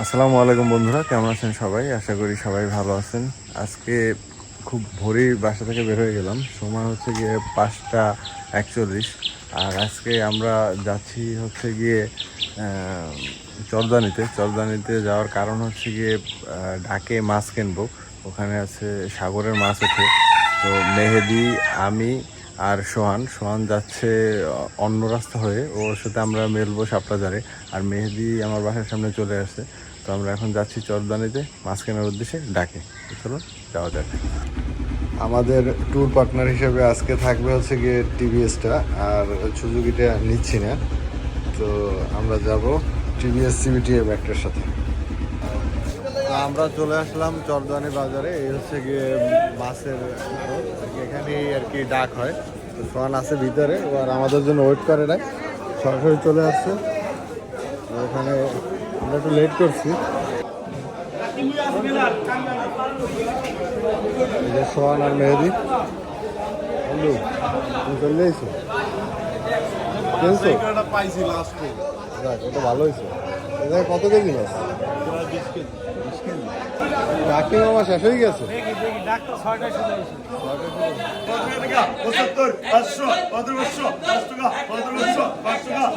আসসালামু আলাইকুম বন্ধুরা, কেমন আছেন সবাই? আশা করি সবাই ভালো আছেন। আজকে খুব ভোরেই বাসা থেকে বের হয়ে গেলাম। সময় হচ্ছে গিয়ে পাঁচটা একচল্লিশ। আর আজকে আমরা যাচ্ছি হচ্ছে গিয়ে চরদানিতে। চরদানিতে যাওয়ার কারণ হচ্ছে গিয়ে ঢাকে মাছ কিনবো। ওখানে আছে সাগরের মাছ ওঠে। তো মেহেদি, আমি আর সোহান সোহান যাচ্ছে অন্য রাস্তা হয়ে। ওর সাথে আমরা মেলবো সাপটাজারে আর মেহেদি আমার বাসার সামনে চলে আসছে। তো আমরা এখন যাচ্ছি চরদানিতে। মাছ কেনার উদ্দেশ্যে ডাকে। চলো যাওয়া যাক। আমাদের ট্যুর পার্টনার হিসেবে আজকে থাকবে হচ্ছে গিয়ে টিভিএসটা আর সুজুকিটা নিচ্ছি না। তো আমরা যাব টিভিএস সিবিটি ব্যাগটার সাথে। তো আমরা চলে আসলাম চরদানি বাজারে এই হচ্ছে গিয়ে মাছের আড়ত। আর কি এখানেই আর কি ডাক হয়। তো সোহান আছে ভিতরে ও আর আমাদের জন্য ওয়েট করে নাই। সরাসরি চলে আসছে। এখানে আমরা একটু লেট করছি। সোহান আর মেহেদি। বন্ধু তুমি চলে এটা ভালো হয়েছে কত কেজি মাছ? ডাক্তি মামা শেষ হয়ে গেছে পঁচাত্তর পাঁচশো পনেরোশো পাঁচ টাকা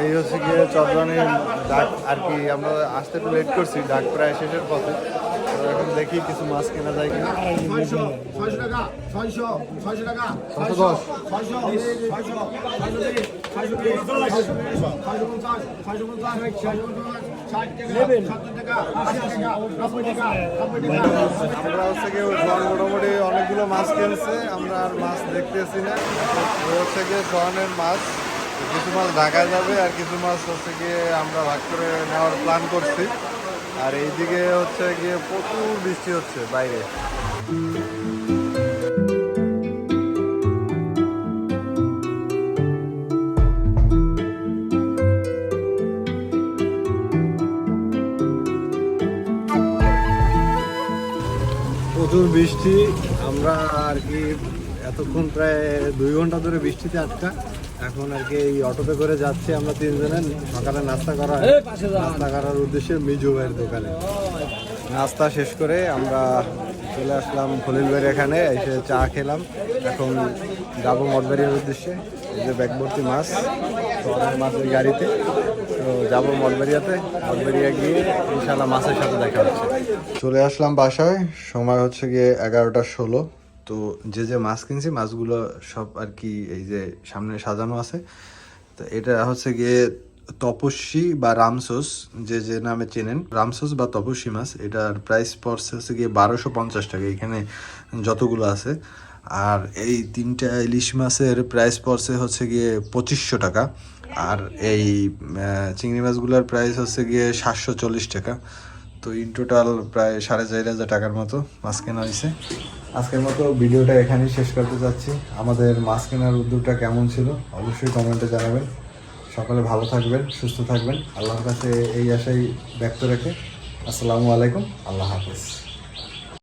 এই হচ্ছে গিয়ে চন্দ্রানের ডাক আর কি আমরা আসতে একটু লেট করছি ডাক প্রায় শেষের পথে এখন দেখি কিছু মাছ কেনা যায় কিনা ছয়শো আমরা হচ্ছে গিয়ে সোহান মোটামুটি অনেকগুলো মাছ কিনছে, আমরা আর মাছ দেখতেছি না। হচ্ছে গিয়ে সোহানের মাছ, কিছু মাছ ঢাকায় যাবে আর কিছু মাছ হচ্ছে গিয়ে আমরা ভাগ করে নেওয়ার প্ল্যান করছি। আর এইদিকে হচ্ছে গিয়ে প্রচুর বৃষ্টি হচ্ছে বাইরে। প্রচুর বৃষ্টি আমরা আর কি এতক্ষণ প্রায় দুই ঘণ্টা ধরে বৃষ্টিতে আটকা। এখন আর কি এই অটোতে করে যাচ্ছি আমরা তিনজনে সকালে নাস্তা করা নাস্তা করার উদ্দেশ্যে মিজু ভাইয়ের দোকানে। নাস্তা শেষ করে আমরা চলে আসলাম খলিলবাড়ি এখানে এসে চা খেলাম। এখন যাব মঠবাড়ির উদ্দেশ্যে। যে ব্যাগভর্তি মাছ মাছের গাড়িতে। তো যাব মলবেরিয়াতে। মঠবাড়িয়া গিয়ে ইনশাল্লাহ মাছের সাথে দেখা হচ্ছে। চলে আসলাম বাসায়। সময় হচ্ছে গিয়ে এগারোটা ষোলো। তো যে যে মাছ কিনছি, মাছগুলো সব আর কি এই যে সামনে সাজানো আছে। তো এটা হচ্ছে গিয়ে তপস্বী বা রামসোস, যে যে নামে চেনেন। রামসোস বা তপস্বী মাছ, এটার প্রাইস পড়ছে হচ্ছে গিয়ে বারোশো পঞ্চাশ টাকা। এখানে যতগুলো আছে আর এই তিনটা ইলিশ মাছের প্রাইস পড়ছে হচ্ছে গিয়ে পঁচিশশো টাকা। আর এই চিংড়ি মাছগুলোর প্রাইস হচ্ছে গিয়ে সাতশো চল্লিশ টাকা। তো ইন টোটাল প্রায় সাড়ে চার হাজার টাকার মতো মাছ কেনা হয়েছে। আজকের মতো ভিডিওটা এখানেই শেষ করতে চাচ্ছি আমাদের মাছ কেনার উদ্যোগটা কেমন ছিল অবশ্যই কমেন্টে জানাবেন। সকলে ভালো থাকবেন, সুস্থ থাকবেন। আল্লাহর কাছে এই আশাই ব্যক্ত রেখে আসসালামু আলাইকুম, আল্লাহ হাফেজ।